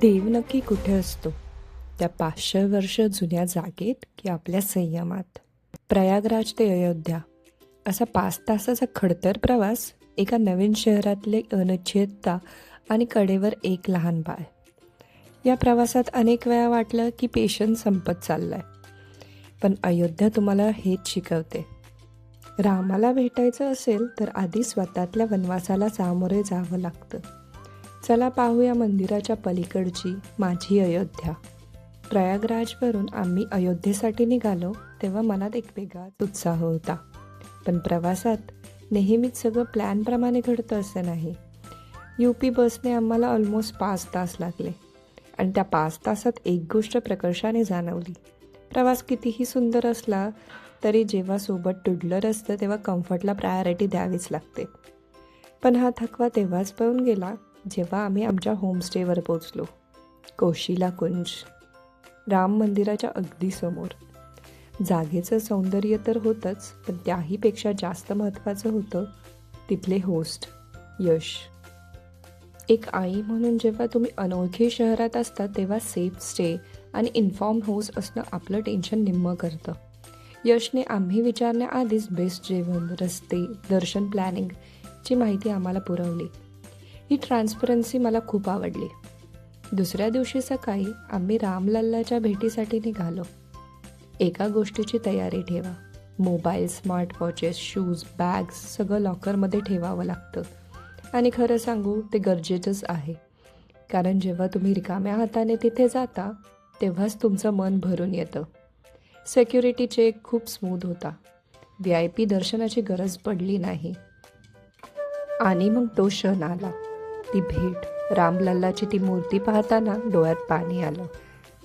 देव नक्की कुठे असतो? त्या पाचशे वर्ष जुन्या जागेत की आपल्या संयमात? प्रयागराज ते अयोध्या. असा पाच तासाचा खडतर प्रवास एका नवीन शहरातले अनिच्छेदता आणि कडेवर एक लहान बाळ. या प्रवासात अनेक वेळा वाटलं की पेशन संपत चाललाय. पण अयोध्या तुम्हाला हेच शिकवते. रामाला भेटायचं असेल तर आधी स्वतःतल्या वनवासाला सामोरे जावं लागतं. चला पाहूया मंदिराच्या पलीकडची माझी अयोध्या. प्रयागराजवरून आम्ही अयोध्येसाठी निघालो तेव्हा मनात एक वेगळाच उत्साह होता. पण प्रवासात नेहमीच सगळं प्लॅनप्रमाणे घडतं असं नाही. यू पी बसने आम्हाला ऑलमोस्ट पाच तास लागले. आणि त्या पाच तासात एक गोष्ट प्रकर्षाने जाणवली. प्रवास कितीही सुंदर असला तरी जेव्हा सोबत टुडलर असतं तेव्हा कम्फर्टला प्रायोरिटी द्यावीच लागते. पण हा थकवा तेव्हाच पळून गेला जेव्हा आम्ही आमच्या होमस्टेवर पोचलो कोशिला कुंज राम मंदिराच्या अगदी समोर. जागेचं सौंदर्य तर होतंच पण त्याहीपेक्षा जास्त महत्त्वाचं होतं तिथले होस्ट यश. एक आई म्हणून जेव्हा तुम्ही अनोळखी शहरात असता तेव्हा सेफ स्टे आणि इन्फॉर्म होस्ट असणं आपलं टेन्शन निम्म करतं. यशने आम्ही विचारण्याआधीच बेस्ट जेवण रस्ते दर्शन प्लॅनिंगची माहिती आम्हाला पुरवली. ही ट्रान्सपरन्सी मला खूप आवडली. दुसऱ्या दिवशी सकाळी आम्ही रामलल्लाच्या भेटीसाठी निघालो. एका गोष्टीची तयारी ठेवा. मोबाईल स्मार्टवॉचेस शूज बॅग्स सगळं लॉकरमध्ये ठेवावं लागतं. आणि खरं सांगू ते गरजेचंच आहे. कारण जेव्हा तुम्ही रिकाम्या हाताने तिथे जाता तेव्हाच तुमचं मन भरून येतं. सेक्युरिटी चेक खूप स्मूथ होता. व्ही आय पी दर्शनाची गरज पडली नाही. आणि मग तो क्षण आला. ती भेट. रामलल्लाची ती मूर्ती पाहताना डोळ्यात पाणी आलं.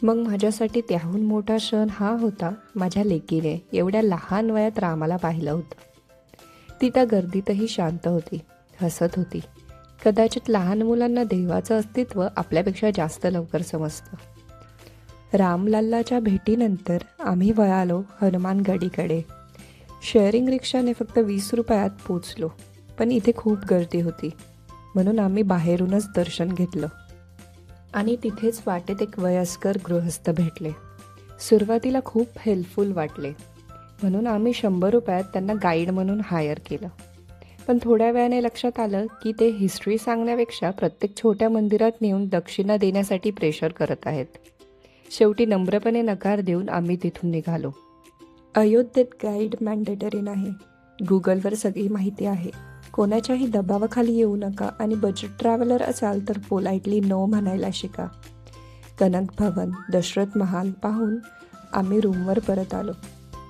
मग माझ्यासाठी त्याहून मोठा क्षण हा होता माझ्या लेकीने एवढ्या लहान वयात रामाला पाहिलं होतं. ती त्या गर्दीतही शांत होती हसत होती. कदाचित लहान मुलांना देवाचं अस्तित्व आपल्यापेक्षा जास्त लवकर समजतं. रामलल्लाच्या भेटीनंतर आम्ही वळालो हनुमानगडीकडे. शेअरिंग रिक्षाने फक्त वीस रुपयात पोचलो पण इथे खूप गर्दी होती. म्हणून आम्ही बाहेरूनच दर्शन घेतलं. आणि तिथेच वाटेत एक वयस्कर गृहस्थ भेटले. सुरुवातीला खूप हेल्पफुल वाटले. म्हणून आम्ही शंभर रुपयात त्यांना गाईड म्हणून हायर केलं. पण थोड्या वेळाने लक्षात आलं की ते हिस्ट्री सांगण्यापेक्षा प्रत्येक छोट्या मंदिरात नेऊन दक्षिणा देण्यासाठी प्रेशर करत आहेत. शेवटी नम्रपणे नकार देऊन आम्ही तिथून निघालो. अयोध्येत गाईड मॅन्डेटरी नाही. गुगलवर सगळी माहिती आहे. कोणाच्याही दबावाखाली येऊ नका आणि बजेट ट्रॅव्हलर असाल तर पोलाइटली नो म्हणायला शिका. कनक भवन दशरथ महाल पाहून आम्ही रूमवर परत आलो.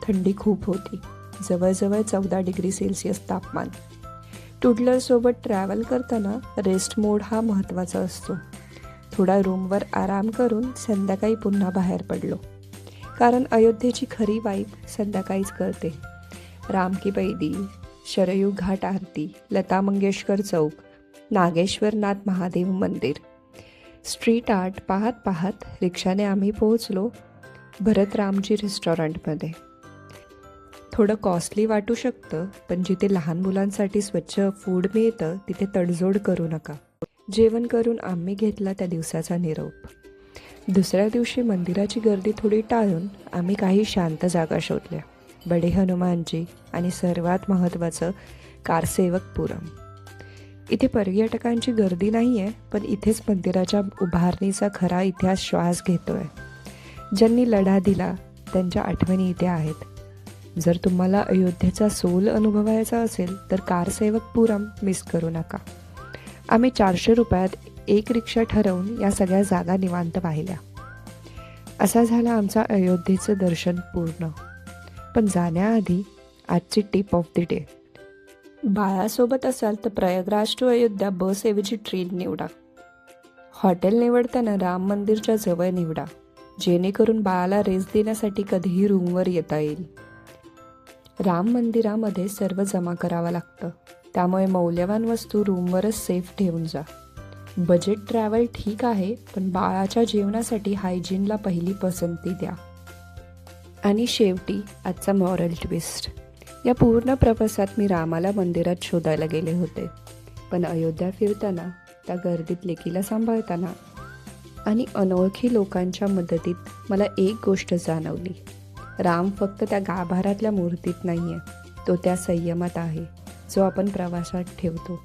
थंडी खूप होती. जवळजवळ चौदा डिग्री सेल्सिअस तापमान. टुडलरसोबत ट्रॅव्हल करताना रेस्ट मोड हा महत्त्वाचा असतो. थोडा रूमवर आराम करून संध्याकाळी पुन्हा बाहेर पडलो. कारण अयोध्येची खरी वाईब संध्याकाळीच कळते. राम की पैदी शरयू घाट आरती लता मंगेशकर चौक नागेश्वरनाथ महादेव मंदिर. स्ट्रीट आर्ट पाहत पाहत रिक्षाने आम्ही पोहोचलो भरतरामजी रेस्टॉरंटमध्ये. थोडं कॉस्टली वाटू शकतं पण जिथे लहान मुलांसाठी स्वच्छ फूड मिळतं तिथे तडजोड करू नका. जेवण करून आम्ही घेतला त्या दिवसाचा निरोप. दुसऱ्या दिवशी मंदिराची गर्दी थोडी टाळून आम्ही काही शांत जागा शोधल्या. बडे हनुमानजी आणि सर्वात महत्त्वाचं कारसेवकपुरम इथे पर्यटकांची गर्दी नाही आहे पण इथेच मंदिराच्या उभारणीचा खरा इतिहास श्वास घेतोय. ज्यांनी लढा दिला त्यांच्या आठवणी इथे आहेत. जर तुम्हाला अयोध्येचा सोल अनुभवायचा असेल तर कारसेवकपुरम मिस करू नका. आम्ही चारशे रुपयात एक रिक्षा ठरवून या सगळ्या जागा निवांत पाहिल्या. असा झाला आमचा अयोध्येचं दर्शन पूर्ण. पण जाण्याआधी आजची टिप ऑफ द डे बाळासोबत असाल तर प्रयागराज टू अयोध्या बस ऐवजी ट्रेन निवडा. हॉटेल निवडताना राम मंदिरच्या जवळ निवडा. जेणेकरून बाळाला रेस देण्यासाठी कधीही रूमवर येता येईल. राम मंदिरामध्ये सर्व जमा करावं लागतं. त्यामुळे मौल्यवान वस्तू रूमवरच सेफ ठेवून जा. बजेट ट्रॅव्हल ठीक आहे पण बाळाच्या जेवणासाठी हायजीनला पहिली पसंती द्या. आणि शेवटी आजचा मॉरल ट्विस्ट या पूर्ण प्रवासात मी रामाला मंदिरात शोधायला गेले होते. पण अयोध्या फिरताना त्या गर्दीत लेकीला सांभाळताना आणि अनोळखी लोकांच्या मदतीत मला एक गोष्ट जाणवली. राम फक्त त्या गाभारातल्या मूर्तीत नाही आहे तो त्या संयमात आहे जो आपण प्रवासात ठेवतो.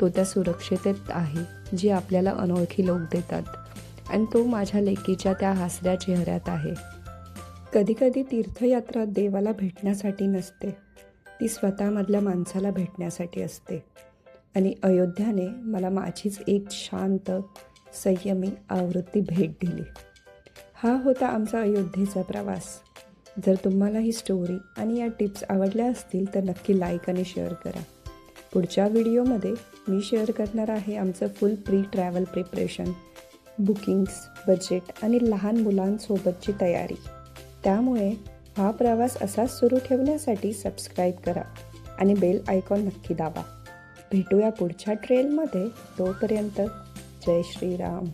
तो त्या सुरक्षितेत आहे जी आपल्याला अनोळखी लोक देतात. आणि तो माझ्या लेकीच्या त्या हसऱ्या चेहऱ्यात आहे. कधीकधी तीर्थयात्रा देवाला भेटण्यासाठी नसते. ती स्वतःमधल्या माणसाला भेटण्यासाठी असते. आणि अयोध्याने मला माझीच एक शांत संयमी आवृत्ती भेट दिली. हा होता आमचा अयोध्येचा प्रवास. जर तुम्हाला ही स्टोरी आणि या टिप्स आवडल्या असतील तर नक्की लाईक आणि शेअर करा. पुढच्या व्हिडिओमध्ये मी शेअर करणार आहे आमचं full pre travel preparation bookings budget आणि लहान मुलांसोबतची तयारी. त्यामुळे हा प्रवास असाच सुरू ठेवण्यासाठी सबस्क्राईब करा आणि बेल आयकॉन नक्की दाबा. भेटूया पुढच्या ट्रेलमध्ये तोपर्यंत जय श्रीराम.